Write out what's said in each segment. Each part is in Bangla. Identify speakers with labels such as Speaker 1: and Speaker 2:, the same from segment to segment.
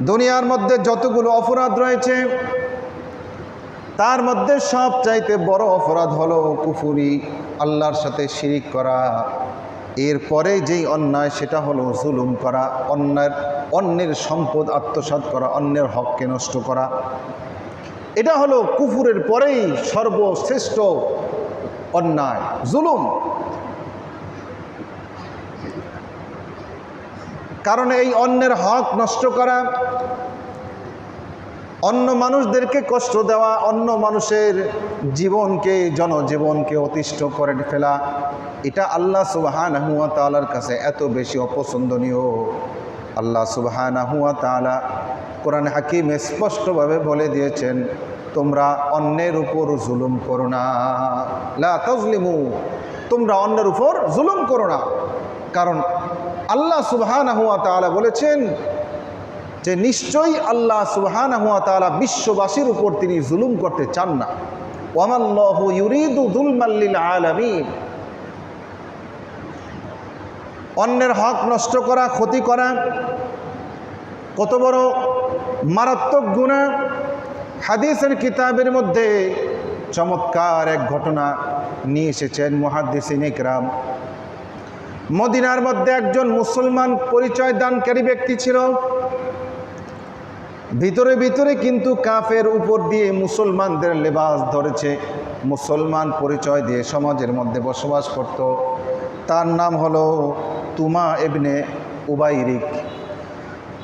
Speaker 1: দুনিয়ার মধ্যে যতগুলো অপরাধ রয়েছে, তার মধ্যে সব চাইতে বড় অপরাধ হলো কুফুরি, আল্লাহর সাথে শিরিক করা। এরপরে যেই অন্যায়, সেটা হলো জুলুম করা অন্যায় অন্যের সম্পদ আত্মসাৎ করা, অন্যের হককে নষ্ট করা। এটা হলো কুফুরের পরেই সর্বশ্রেষ্ঠ অন্যায়, জুলুম। কারণ এই অন্যের হক নষ্ট করা, অন্য মানুষদেরকে কষ্ট দেওয়া, অন্য মানুষের জীবনকে, জনজীবনকে অতিষ্ঠ করে ফেলা, এটা আল্লাহ সুবাহান হুয়া তালার কাছে এত বেশি অপছন্দনীয়। আল্লাহ সুবাহান হুয়া তালা কোরআন হাকিম স্পষ্টভাবে বলে দিয়েছেন, তোমরা অন্যের উপর জুলুম করো না। লা তজলিমু তোমরা অন্যের উপর জুলুম করো না। কারণ আল্লাহ সুবহান হুয়া তালা বলেছেন যে নিশ্চয়ই আল্লাহ সুবহান হুয়া তালা বিশ্ববাসীর উপর তিনি জুলুম করতে চান না। অন্যের হক নষ্ট করা, ক্ষতি করা, কত বড় মারাত্মক গুণা হাদিসের কিতাবের মধ্যে চমৎকার এক ঘটনা নিয়ে এসেছেন মহাদিসিন ইকরাম। মদিনার মধ্যে একজন মুসলমান পরিচয় দানকারী ব্যক্তি ছিল। ভিতরে ভিতরে কিন্তু কাফের উপর দিয়ে মুসলমানদের লেবাস ধরেছে। মুসলমান পরিচয় দিয়ে সমাজের মধ্যে বসবাস করত। তার নাম হলো তুমা এবনে উবাইরিক।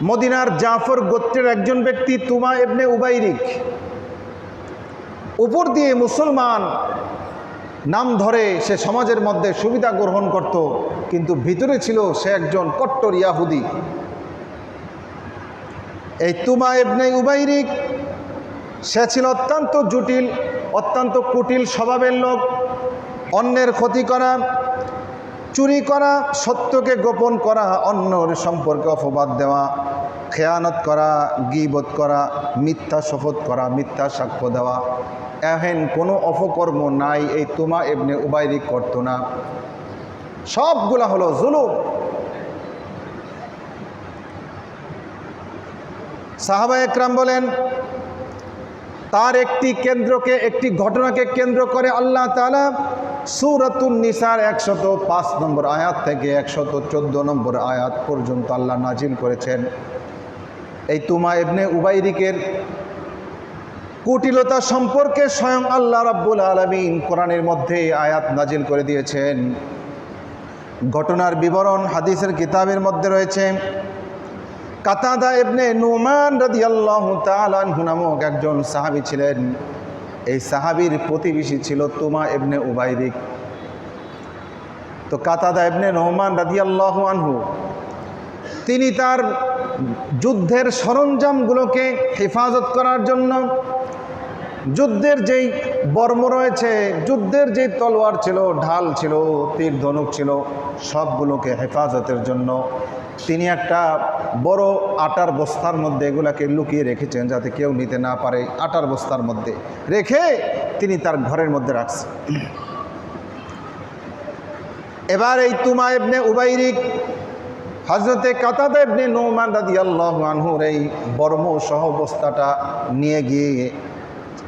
Speaker 1: মদিনার জাফর গোত্রের একজন ব্যক্তি তুমা এবনে উবাইরিক। উপর দিয়ে মুসলমান নাম ধরে সে সমাজের মধ্যে সুবিধা গ্রহণ করত। কিন্তু ভিতরে ছিল সে একজন কট্টর ইয়াহুদি। এই তুমা এবনে উবাইরিক, সে ছিল অত্যন্ত জটিল, অত্যন্ত কুটিল স্বভাবের লোক, অন্যের ক্ষতি করা, চুরি করা, সত্যকে গোপন করা, অন্যর সম্পর্কে অপবাদ দেওয়া, খেয়ানত করা, গিবত করা, মিথ্যা শপথ করা, মিথ্যা সাক্ষ্য দেওয়া। এহেন কোনো অপকর্ম নাই এই তুমা এবনে উবাইরিক করতো না। সবগুলা হলো জুলুম। সাহাবা একরাম বলেন, তার একটি কেন্দ্রকে, একটি ঘটনাকে কেন্দ্র করে আল্লাহ তালা সুরাতুন নিসার একশত পাঁচ নম্বর আয়াত থেকে একশত চোদ্দ নম্বর আয়াত পর্যন্ত আল্লাহ নাজিল করেছেন। এই তুমা এবনে উবাইরিকের কুটিলতা সম্পর্কে স্বয়ং আল্লাহ রাব্বুল আলমিন কোরআনের মধ্যে আয়াত নাজিল করে দিয়েছেন। ঘটনার বিবরণ হাদিসের কিতাবের মধ্যে রয়েছে। কাতাদা এবনে নুমান রাদি আল্লাহ নামক একজন সাহাবি ছিলেন। এই সাহাবির প্রতিবেশী ছিল তুমা এবনে উবাইদিক তো কাতাদা এবনে নোমান রাদি আল্লাহ আনহু, তিনি তার যুদ্ধের সরঞ্জামগুলোকে হেফাজত করার জন্য যুদ্ধের যেই বর্ম রয়েছে, যুদ্ধের যেই তলোয়ার ছিল, ঢাল ছিল, তীর ধনুক ছিল, সবগুলোকে হেফাজতের জন্য তিনি একটা বড় আটার বস্তার মধ্যে এগুলাকে লুকিয়ে রেখেছেন যাতে কেউ নিতে না পারে আটার বস্তার মধ্যে। রেখে তিনি তার ঘরের মধ্যে রাখছেন। এবার এই তুমা এবনে উবাইরিক হজরতে কাতাদা এবনে নৌমান রাদি আল্লাহ আনহুর এই বর্ম সহ বস্তাটা নিয়ে গিয়ে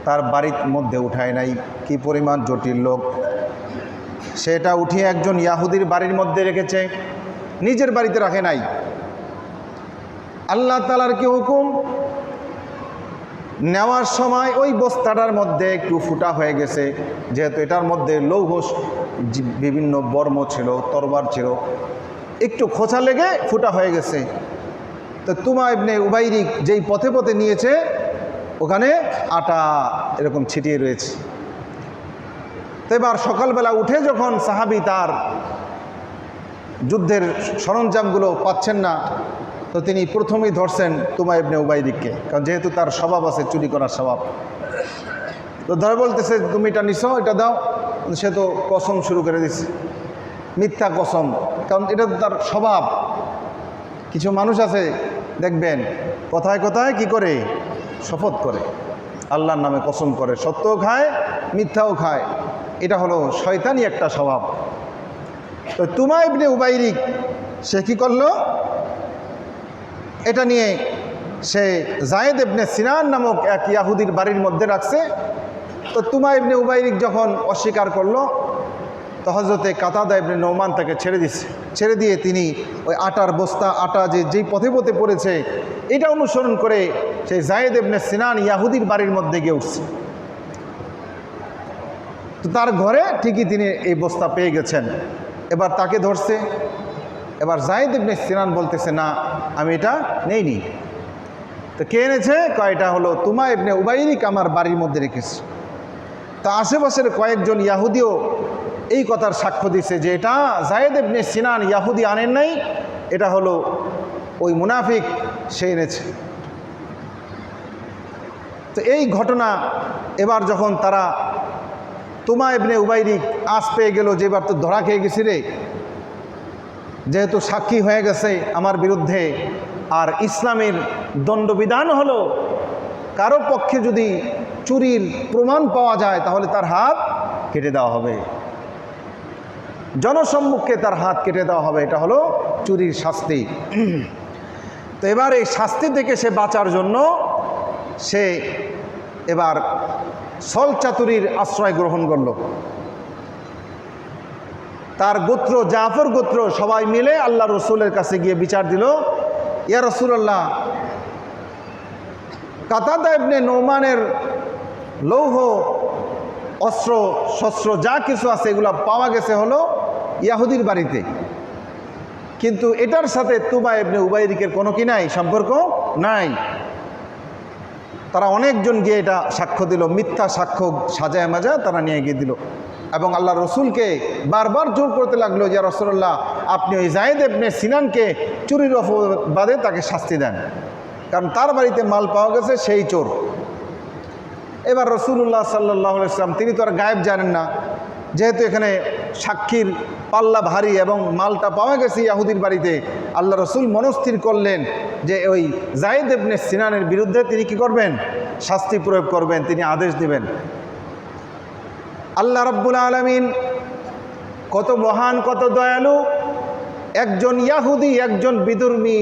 Speaker 1: তার বাড়ির মধ্যে উঠায় নাই। কি পরিমাণ জটিল লোক। সেটা উঠিয়ে একজন ইয়াহুদির বাড়ির মধ্যে রেখেছে। নিজের বাড়িতে রাখে নাই। আল্লাহ তালার কি হুকুম? নেওয়ার সময় ওই বস্তাটার মধ্যে একটু ফুটা হয়ে গেছে। যেহেতু এটার মধ্যে লৌহ বিভিন্ন বর্ম ছিল, তরবার ছিল, একটু খোঁচা লেগে ফুটা হয়ে গেছে। তো তুমা ইবনে উবাইরিক যেই পথে পথে নিয়েছে ওখানে আটা এরকম ছিটিয়ে রয়েছে। তো এবার সকালবেলা উঠে যখন সাহাবি তার যুদ্ধের সরঞ্জামগুলো পাচ্ছেন না, তো তিনি প্রথমেই ধরছেন তুমা ইবনে উবাইদিককে, কারণ যেহেতু তার স্বভাব আছে চুরি করার স্বভাব। তো ধরে বলতেছে, তুমি এটা নিছো, এটা দাও। সে তো কসম শুরু করে দিছে। মিথ্যা কসম, কারণ এটা তো তার স্বভাব। কিছু মানুষ আছে, দেখবেন, কথায় কথায় কি করে? শপথ করে। আল্লাহর নামে কসম করে, সত্যও খায়, মিথ্যাও খায়। এটা হলো শয়তানি একটা স্বভাব। তো তুমা ইবনে উবাইরিক, সে কী করল? এটা নিয়ে সে জায়েদ ইবনে সিনান নামক এক ইয়াহুদির বাড়ির মধ্যে রাখছে। তো তুমা ইবনে উবাইরিক যখন অস্বীকার করল তো হজরতে কাতাদা ইবনে নৌমান তাকে ছেড়ে দিচ্ছে ছেড়ে দিয়ে তিনি ওই আটার বস্তা, আটা যে, যেই পথে পথে পড়েছে, এটা অনুসরণ করে সেই জায়েদ ইবনে সিনান ইয়াহুদির বাড়ির মধ্যে গিয়ে উঠছে। তো তার ঘরে ঠিকই তিনি এই বস্তা পেয়ে গেছেন। এবার তাকে ধরছে। এবার জায়েদ ইবনে সিনান বলতেছে, না, আমি এটা নেইনি। তো কে এনেছে? কয়টা হলো তুমা ইবনে উবাইরিক আমার বাড়ির মধ্যে রেখেছে। তা আশেপাশের কয়েকজন ইয়াহুদিও এই কথার সাক্ষ্য দিছে যে এটা জায়েদ ইবনে সিনান ইয়াহুদি আনেন নাই, এটা হলো ওই মুনাফিক সে এনেছে। তো এই ঘটনা এবার যখন তারা তুমা ইবনে উবাইরিক আস পেয়ে গেল যে এবার তো ধরা খেয়ে গেছি রে, যেহেতু সাক্ষী হয়ে গেছে আমার বিরুদ্ধে, আর ইসলামের দণ্ডবিধান হলো কারও পক্ষে যদি চুরির প্রমাণ পাওয়া যায় তাহলে তার হাত কেটে দেওয়া হবে। জনসম্মুখে তার হাত কেটে দেওয়া হবে। এটা হলো চুরির শাস্তি। তো এবার এই শাস্তি থেকে সে বাঁচার জন্য সে এবার সল চাতুরির আশ্রয় গ্রহণ করল। তার গোত্র, জাফর গোত্র সবাই মিলে আল্লাহ রসুলের কাছে গিয়ে বিচার দিল, ইয়া রসুল্লাহ কাতাদা ইবনে নৌমানের লৌহ, অস্ত্র, শস্ত্র যা কিছু আছে এগুলো পাওয়া গেছে হলো ইয়াহুদির বাড়িতে। কিন্তু এটার সাথে তুবা ইবনে উবাইরিকের কোনো কি নাই? সম্পর্ক নাই। তারা অনেকজন গিয়ে এটা সাক্ষ্য দিল, মিথ্যা সাক্ষ্য সাজায় মাজা তারা নিয়ে গিয়ে দিল। এবং আল্লাহ রসুলকে বারবার জোর করতে লাগল যে রসুল্লাহ আপনি ওই জায়েদ এবনে সিনানকে চুরির অপবাদে তাকে শাস্তি দেন। কারণ তার বাড়িতে মাল পাওয়া গেছে সেই চোর। এবার রসুল্লাহ সাল্লাহ ইসলাম তিনি তো আর গায়েব জানেন না। যেহেতু এখানে সাক্ষীর পাল্লা ভারী এবং মালটা পাওয়া গেছে ইয়াহুদির বাড়িতে, আল্লাহ রসুল মনস্থির করলেন যে ওই জায়েদ এবনে সিনানের বিরুদ্ধে তিনি কি করবেন? শাস্তি প্রয়োগ করবেন, তিনি আদেশ দিবেন। আল্লাহ রব্বুল আলমিন কত মহান, কত দয়ালু। একজন ইয়াহুদি, একজন বিদুর্মী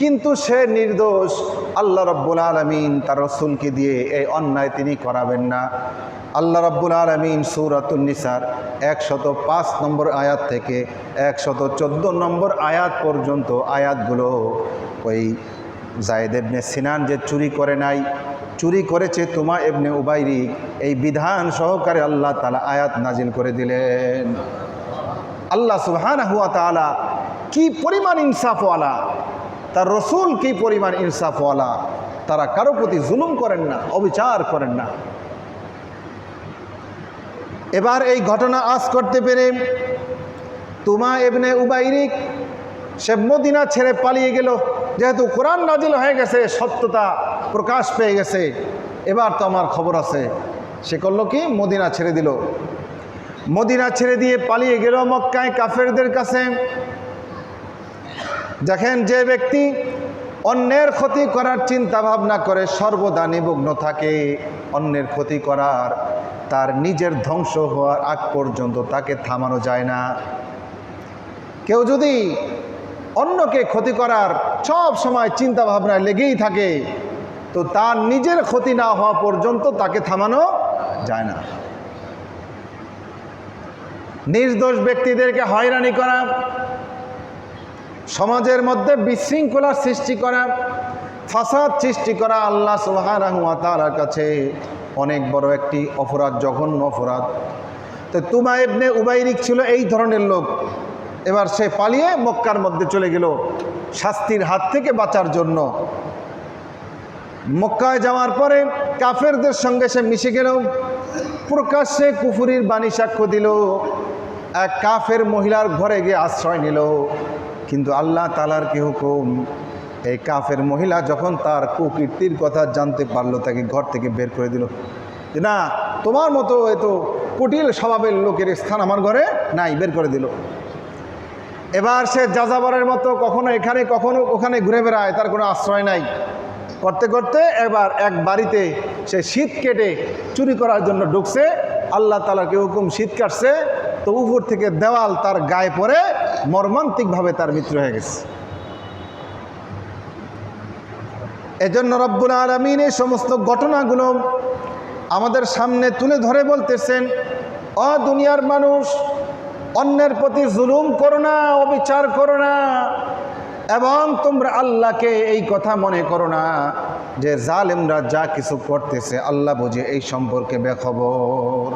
Speaker 1: কিন্তু সে নির্দোষ, আল্লাহ রব্বুল আলমিন তার রসুলকে দিয়ে এই অন্যায় তিনি করাবেন না। আল্লাহ রব্বুল আলমিন সুরাতুন্নিসার একশত পাঁচ নম্বর আয়াত থেকে একশত চোদ্দ নম্বর আয়াত পর্যন্ত আয়াতগুলো ওই জায়েদ এবনে সিনান যে চুরি করে নাই, চুরি করেছে তোমা এবনে উবাইরিক এই বিধান সহকারে আল্লাহ তালা আয়াত নাজিল করে দিলেন। আল্লাহ সুবহান হুয়া তালা কি পরিমাণ ইনসাফওয়ালা তার রসুল কি পরিমাণ ইনসাফওয়ালা? তারা কারও প্রতি জুলুম করেন না, অবিচার করেন না। এবার এই ঘটনা আজ করতে পেরে তুমা এবনে উবাইরিক সে মদিনা ছেড়ে পালিয়ে গেল। যেহেতু কোরআন নাজিল হয়ে গেছে, সত্যতা প্রকাশ পেয়ে গেছে। এবার তো আমার খবর আছে, সে করল কি? মদিনা ছেড়ে দিল। মদিনা ছেড়ে দিয়ে পালিয়ে গেল মক্কায় কাফেরদের কাছে। দেখেন যে ব্যক্তি অন্যের ক্ষতি করার চিন্তা ভাবনা করে সর্বদা নিমগ্ন থাকে। অন্যের ক্ষতি করার, তার নিজের ধ্বংস হওয়ার আগ পর্যন্ত তাকে থামানো যায় না। কেউ যদি অন্যকে ক্ষতি করার সব সময় চিন্তা ভাবনায় লেগেই থাকে, তো তার নিজের ক্ষতি না হওয়া পর্যন্ত তাকে থামানো যায় না। নির্দোষ ব্যক্তিদেরকে হয়রানি করা সমাজের মধ্যে বিশৃঙ্খলার সৃষ্টি করা, ফাসাদ সৃষ্টি করা আল্লাহ সুহার কাছে অনেক বড় একটি অপরাধ, জঘন্য অপরাধ। তো তুমা এবনে উবাইরিক ছিল এই ধরনের লোক। এবার সে পালিয়ে মক্কার মধ্যে চলে গেল শাস্তির হাত থেকে বাঁচার জন্য। মক্কায় যাওয়ার পরে কাফেরদের সঙ্গে সে মিশে গেল। প্রকাশ্যে কুফুরির বাণী সাক্ষ্য দিল। এক কাফের মহিলার ঘরে গিয়ে আশ্রয় নিল। কিন্তু আল্লাহ তালার কি হুকুম? এই কাফের মহিলা যখন তার কুকীর্তির কথা জানতে পারল, তাকে ঘর থেকে বের করে দিল। যে না, তোমার মতো এতো কুটিল স্বভাবের লোকের স্থান আমার ঘরে নাই, বের করে দিল। এবার সে যাযাবরের মতো কখনো এখানে, কখনো ওখানে ঘুরে বেড়ায়, তার কোনো আশ্রয় নাই। করতে করতে এবার এক বাড়িতে সে শীত কেটে চুরি করার জন্য ঢুকছে। আল্লাহ তালাকে হুকুম? শীত কাটছে। তো উপর থেকে দেওয়াল তার গায়ে পড়ে মর্মান্তিকভাবে তার মৃত্যু হয়ে গেছে। এজন্য রব্বুল আলমিন এই সমস্ত ঘটনাগুলো আমাদের সামনে তুলে ধরে বলতেছেন, অ দুনিয়ার মানুষ, অন্যের প্রতি জুলুম করো না, অবিচার করো না, এবং তোমরা আল্লাহকে এই কথা মনে করো না যে জালেমরা যা কিছু করতেছে, আল্লাহ বুঝে এই সম্পর্কে বেখবর।